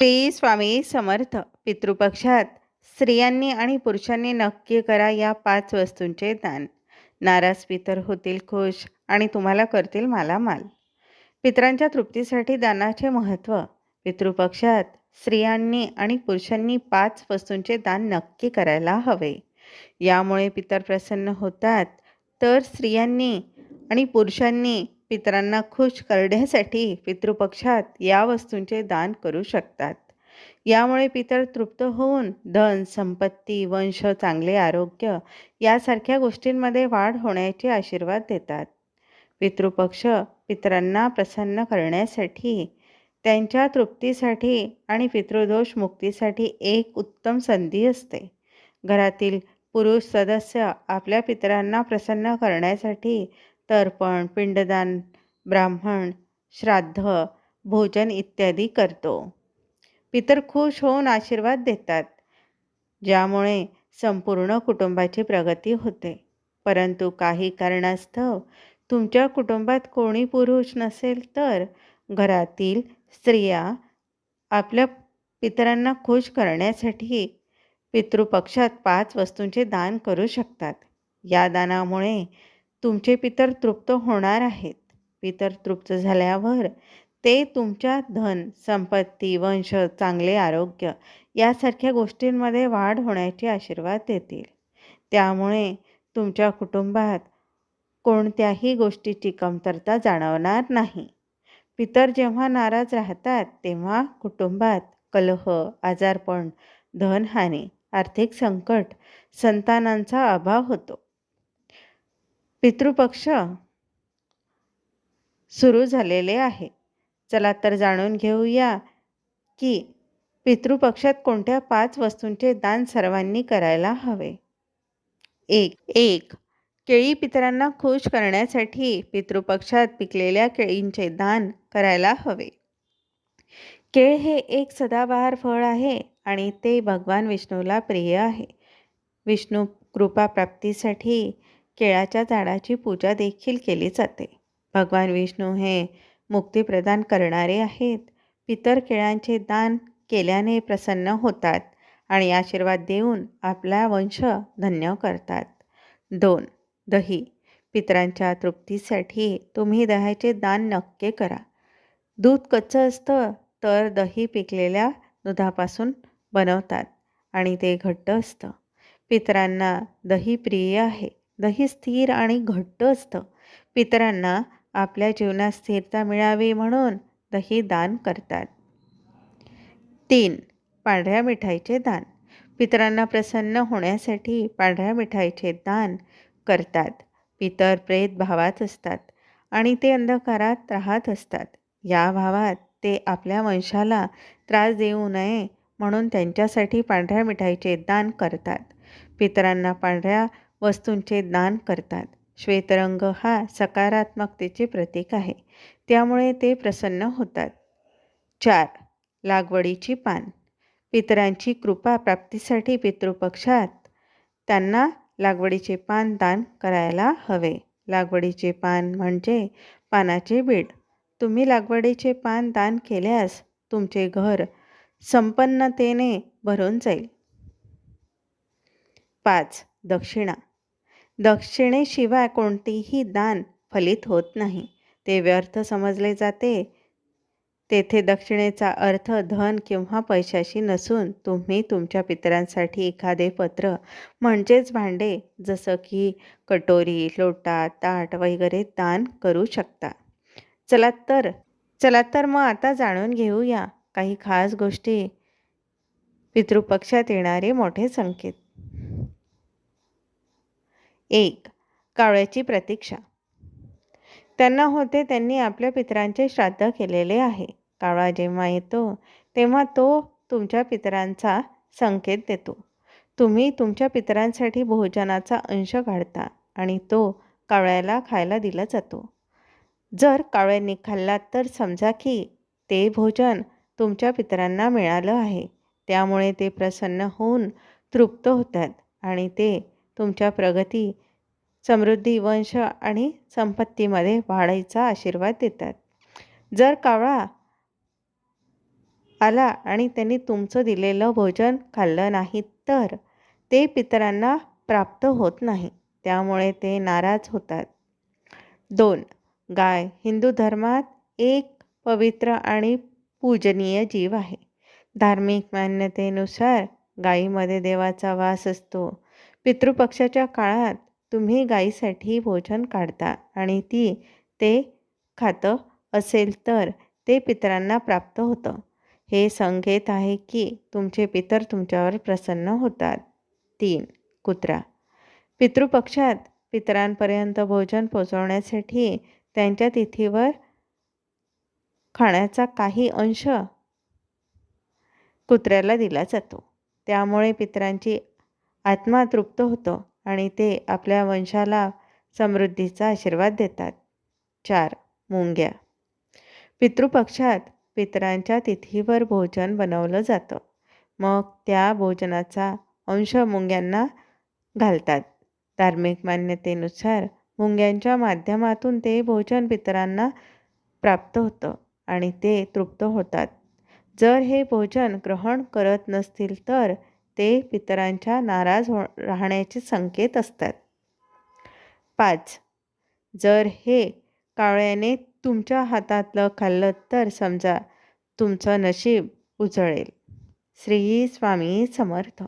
श्री स्वामी समर्थ. पितृपक्षात स्त्रियांनी आणि पुरुषांनी नक्की करा या पाच वस्तूंचे दान. नाराज पितर होतील खुश आणि तुम्हाला करतील मालामाल. पितरांच्या तृप्तीसाठी दानाचे महत्त्व पितृपक्षात स्त्रियांनी आणि पुरुषांनी पाच वस्तूंचे दान नक्की करायला हवे. यामुळे पितर प्रसन्न होतात तर स्त्रियांनी आणि पुरुषांनी पितरांना खुश करण्यासाठी पितृपक्षात या वस्तूंचे दान करू शकतात. यामुळे पितर तृप्त होऊन धन संपत्ती वंश चांगले आरोग्य यासारख्या गोष्टींमध्ये वाढ होण्याचे आशीर्वाद देतात. पितृपक्ष पितरांना प्रसन्न करण्यासाठी त्यांच्या तृप्तीसाठी आणि पितृदोष मुक्तीसाठी एक उत्तम संधी असते. घरातील पुरुष सदस्य आपल्या पितरांना प्रसन्न करण्यासाठी तर्पण पिंडदान ब्राह्मण श्राद्ध भोजन इत्यादी करतो. पितर खुश होऊन आशीर्वाद देतात ज्यामुळे संपूर्ण कुटुंबाची प्रगती होते. परंतु काही कारणास्तव तुमच्या कुटुंबात कोणी पुरुष नसेल तर घरातील स्त्रिया आपल्या पितरांना खुश करण्यासाठी पितृपक्षात पाच वस्तूंचे दान करू शकतात. या दानामुळे तुमचे पितर तृप्त होणार आहेत. पितर तृप्त झाल्यावर ते तुमच्या धन संपत्ती वंश चांगले आरोग्य यासारख्या गोष्टींमध्ये वाढ होण्याचे आशीर्वाद देतील. त्यामुळे तुमच्या कुटुंबात कोणत्याही गोष्टीची कमतरता जाणवणार नाही. पितर जेव्हा नाराज राहतात तेव्हा कुटुंबात कलह आजारपण धनहानी आर्थिक संकट संतानांचा अभाव होतो. पितृपक्ष सुरू झालेले आहे. चला तर जाणून घेऊया की पितृपक्षात कोणत्या पाच वस्तूंचे दान सर्वांनी करायला हवे? एक एक. केळी पितरांना खुश करण्यासाठी पितृपक्षात पिकलेल्या केळींचे दान करायला हवे. केळ हे एक सदाबहार फळ आहे आणि ते भगवान विष्णूला प्रिय आहे. विष्णू कृपा प्राप्तीसाठी केळाच्या झाडाची पूजा देखील केली जाते. भगवान विष्णू हे मुक्ती प्रदान करणारे आहेत. पितर केळांचे दान केल्याने प्रसन्न होतात आणि आशीर्वाद देऊन आपला वंश धन्य करतात. दोन दही. पितरांच्या तृप्तीसाठी तुम्ही दह्याचे दान नक्की करा. दूध कच्चं असतं तर दही पिकलेल्या दुधापासून बनवतात आणि ते घट्ट असतं. पितरांना दही प्रिय आहे. दही स्थिर आणि घट्ट असतं. पितरांना आपल्या जीवनात स्थिरता मिळावी म्हणून दही दान करतात. तीन पांढऱ्या मिठाईचे दान. पितरांना प्रसन्न होण्यासाठी पांढऱ्या मिठाईचे दान करतात. पितर प्रेत भावात असतात आणि ते अंधकारात राहत असतात. या भावात ते आपल्या वंशाला त्रास देऊ नये म्हणून त्यांच्यासाठी पांढऱ्या मिठाईचे दान करतात. पितरांना पांढऱ्या वस्तूंचे दान करतात. श्वेतरंग हा सकारात्मकतेचे प्रतीक आहे. त्यामुळे ते प्रसन्न होतात. चार. लागवडीची पान. पितरांची कृपा प्राप्तीसाठी पितृपक्षात त्यांना लागवडीचे पान दान करायला हवे. लागवडीचे पान म्हणजे पानाचे बीड. तुम्ही लागवडीचे पान दान केल्यास तुमचे घर संपन्नतेने भरून जाईल. पाच. दक्षिणा. दक्षिणेशिवाय कोणतेही दान फलित होत नाही. ते व्यर्थ समजले जाते. तेथे दक्षिणेचा अर्थ धन किंवा पैशाशी नसून तुम्ही तुमच्या पितरांसाठी एखादे पत्र म्हणजेच भांडे जसं की कटोरी लोटा ताट वगैरे दान करू शकता. चला तर चला तर मग आता जाणून घेऊया. काही खास गोष्टी पितृपक्षात येणारे मोठे संकेत. एक कावळ्याची प्रतीक्षा. त्यांना होते त्यांनी आपल्या पितरांचे श्राद्ध केलेले आहे. कावळा जेव्हा येतो तेव्हा तो तुमच्या पितरांचा संकेत देतो. तुम्ही तुमच्या पितरांसाठी भोजनाचा अंश काढता आणि तो कावळ्याला खायला दिला जातो. जर कावळ्यांनी खाल्ला तर समजा की ते भोजन तुमच्या पितरांना मिळालं आहे. त्यामुळे ते प्रसन्न होऊन तृप्त होतात आणि ते तुमच्या प्रगती समृद्धी वंश आणि संपत्तीमध्ये वाढायचा आशीर्वाद देतात. जर कावळा आला आणि त्यांनी तुमचं दिलेलं भोजन खाल्लं नाही तर ते पितरांना प्राप्त होत नाही त्यामुळे ते नाराज होतात. दोन गाय हिंदू धर्मात एक पवित्र आणि पूजनीय जीव आहे. धार्मिक मान्यतेनुसार गायीमध्ये देवाचा वास असतो. पितृपक्षाच्या काळात तुम्ही गाईसाठी भोजन काढता आणि ती ते खातं असेल तर ते पितरांना प्राप्त होतं. हे संकेत आहे की तुमचे पितर तुमच्यावर प्रसन्न होतात. तीन कुत्रा. पितृपक्षात पितरांपर्यंत भोजन पोचवण्यासाठी त्यांच्या तिथीवर खाण्याचा काही अंश कुत्र्याला दिला जातो. त्यामुळे पितरांची आत्मा तृप्त होतो आणि ते आपल्या वंशाला समृद्धीचा आशीर्वाद देतात. चार मुंग्या. पितृपक्षात पितरांच्या तिथीवर भोजन बनवलं जातं. मग त्या भोजनाचा अंश मुंग्यांना घालतात. धार्मिक मान्यतेनुसार मुंग्यांच्या माध्यमातून ते भोजन पितरांना प्राप्त होतं आणि ते तृप्त होतात. जर हे भोजन ग्रहण करत नसतील तर ते पितरांच्या नाराज हो राहण्याचे संकेत असतात. पाच जर हे कावळ्याने तुमच्या हातातलं खाल्लं तर समजा तुमचं नशीब उजळेल. श्री स्वामी समर्थ.